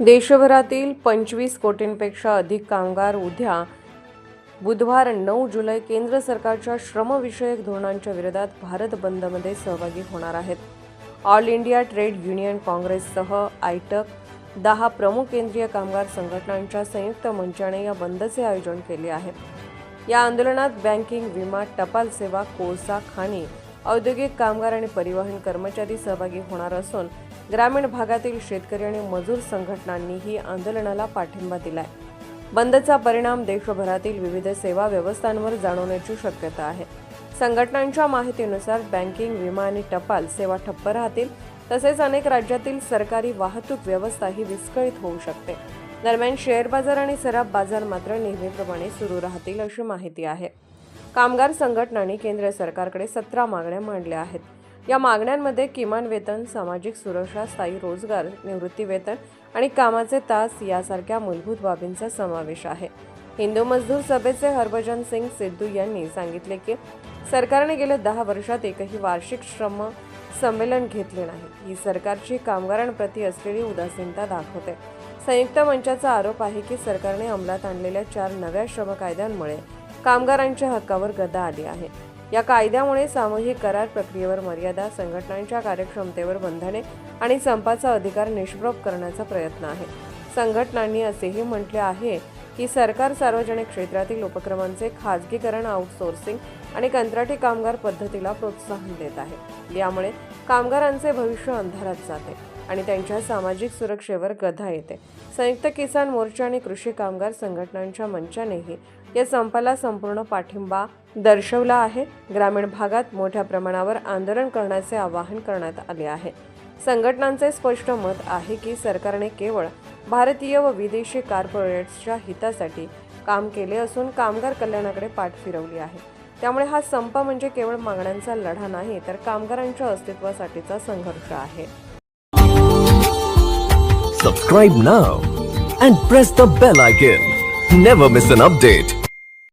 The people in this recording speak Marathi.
देशभरातील पंचवीस कोटींपेक्षा अधिक कामगार उद्या बुधवार नऊ जुलै केंद्र सरकारच्या श्रमविषयक धोरणांच्या विरोधात भारत बंदमध्ये सहभागी होणार आहेत. ऑल इंडिया ट्रेड युनियन काँग्रेससह आयटक दहा प्रमुख केंद्रीय कामगार संघटनांच्या संयुक्त मंचाने या बंदचे आयोजन केले आहे. या आंदोलनात बँकिंग विमा टपाल सेवा कोळसा खाणी औद्योगिक कामगार आणि परिवहन कर्मचारी सहभागी होणार असून ग्रामीण भागातील शेतकरी आणि मजूर संघटनांनीही आंदोलनाला पाठिंबा दिलाय. बंदचा परिणाम देशभरातील विविध सेवा व्यवस्थांवर जाणवण्याची शक्यता आहे. संघटनांच्या माहितीनुसार बँकिंग विमा आणि टपाल सेवा ठप्प राहतील तसेच अनेक राज्यातील सरकारी वाहतूक व्यवस्थाही विस्कळीत होऊ शकते. दरम्यान शेअर बाजार आणि सराफ बाजार मात्र नेहमीप्रमाणे सुरू राहतील अशी माहिती आहे. कामगार संघटनांनी केंद्र सरकारकडे सतरा मागण्या मांडल्या आहेत. या मागण्यांमध्ये किमान वेतन सामाजिक सुरक्षा स्थायी रोजगार निवृत्ती वेतन आणि कामाचे तास यासारख्या मूलभूत बाबींचा समावेश आहे. हिंदू मजदूर सभेचे हरभजन सिंग सिद्धू यांनी सांगितले की सरकारने गेल्या दहा वर्षात एकही वार्षिक श्रम संमेलन घेतले नाही. ही सरकारची कामगारांप्रती असलेली उदासीनता दाखवते. संयुक्त मंचाचा आरोप आहे की सरकारने अंमलात आणलेल्या चार नव्या श्रम कायद्यांमुळे कामगारांच्या हक्कावर गदा आली आहे. या कायद्यामुळे सामूहिक करार प्रक्रियेवर मर्यादा संघटनांच्या कार्यक्षमतेवर बंधने आणि संपाचा अधिकार निष्प्रभ करण्याचा प्रयत्न आहे. संघटनांनी असेही म्हटले आहे की सरकार सार्वजनिक क्षेत्रातील उपक्रमांचे खाजगीकरण आउटसोर्सिंग आणि कंत्राटी कामगार पद्धतीला प्रोत्साहन देत आहे. यामुळे कामगारांचे भविष्य अंधारात जाते आणि त्यांच्या सामाजिक सुरक्षेवर गधा येते. संयुक्त किसान मोर्चा आणि कृषी कामगार संघटनांच्या मंचानेही या संपाला संपूर्ण पाठिंबा दर्शवला आहे. ग्रामीण भागात मोठ्या प्रमाणावर आंदोलन करण्याचे आवाहन करण्यात आले आहे. संघटनांचे स्पष्ट मत आहे की सरकारने केवळ भारतीय व विदेशी कॉर्पोरेट्सच्या हितासाठी काम केले असून कामगार कल्याणाकडे पाठ फिरवली आहे. त्यामुळे हा संप म्हणजे केवळ मागण्यांचा लढा नाही तर कामगारांच्या अस्तित्वासाठीचा संघर्ष आहे. सबस्क्राईब ना and press the bell I game never miss an update